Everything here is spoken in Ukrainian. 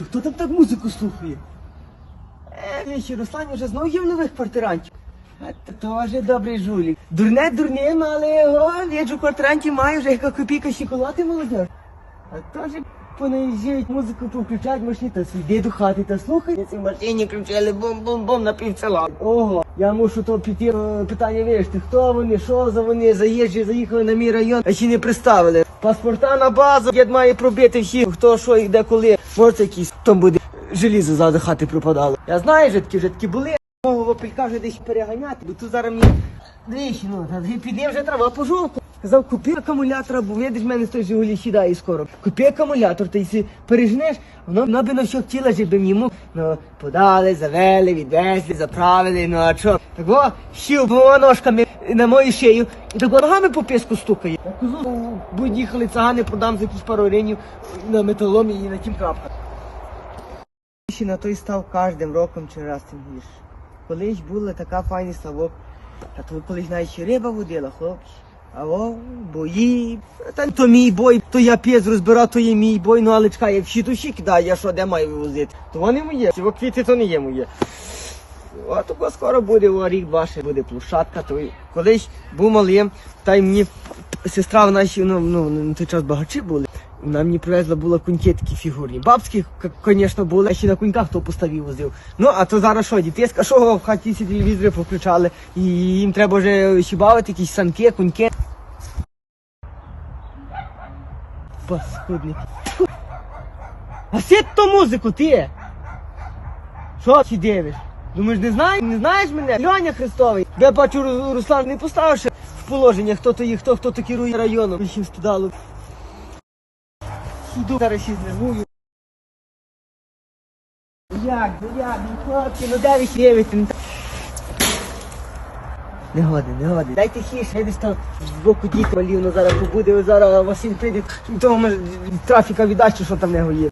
То хто там так музику слухає? Е, вічі, Руслан вже знову є в нових квартирантів. А то теж добрий жулік. Дурне дурним, але о, віджу квартирантів має вже яка копійка шоколади молодь. А теж понаїжджають музику повключають машині, та йди до хати та слухай. Ці машині кричали бум-бум-бум на пів села. Ого, я мушу то піти е, питання вирішити. Хто вони, що за вони, заїжджі, заїхали на мій район, а ще не приставили. Паспорта на базу, дід має пробити всі, хто що і де коли. Може якийсь там буде желізо ззаду хати пропадало. Я знаю, житки вже такі були. Мого вопілька вже десь переганяти, бо тут зараз мені двічі, ну, піде вже трава по жовту. Казав, купи акумулятора, бо видиш, в мене з той Жигулі сідає скоро. Купи акумулятор, та якщо пережнеш, воно, воно би на що хотіла, щоб мог. Ну, подали, завели, відвезли, заправили, ну а що? Так о, щів двома ножками на мою шию, і так ногами по піску стукає. Будь їхали цагани, продам за якусь пару гривень на металомі і на тім крапка. Ще на той став кожним роком чи раз тим гірше. Колись була така файний ставок, а то колись навіть риба водила, хлопці. О, бої. Та то мій бой, то я п'єз розбирав, то є мій бой, ну але чекай, як всі душі кидаю, я що де маю вивозити? То вони моє, ці квіти то не є моє. А то скоро буде о, рік два буде площадка, то колись був малим, та й мені сестра в нашій, ну, ну, на той час багачі були. Вона мені привезла була коньки такі фігурні. Бабські, звісно, були, я ще на коньках то поставив возив. Ну, а то зараз що, дітейська, що в хаті всі телевізори повключали, і їм треба вже ще бавити якісь санки, коньки. Паскудник. А сидь то музику, ти! Що ти дивиш? Думаєш, не знаєш? Не знаєш мене? Льоня Христовий. Я бачу, Руслан не поставивши в положення, хто то є, хто, хто то керує районом. Ще стидало. Іду зараз ще знервую. Як, ну ну хлопці, ну де ви хлєвите? Ну, Не годи, не годи. Дайте хіш, я десь там з боку діти валів, ну зараз побуде, зараз Василь прийде, того може трафіка віддасть, що там не є.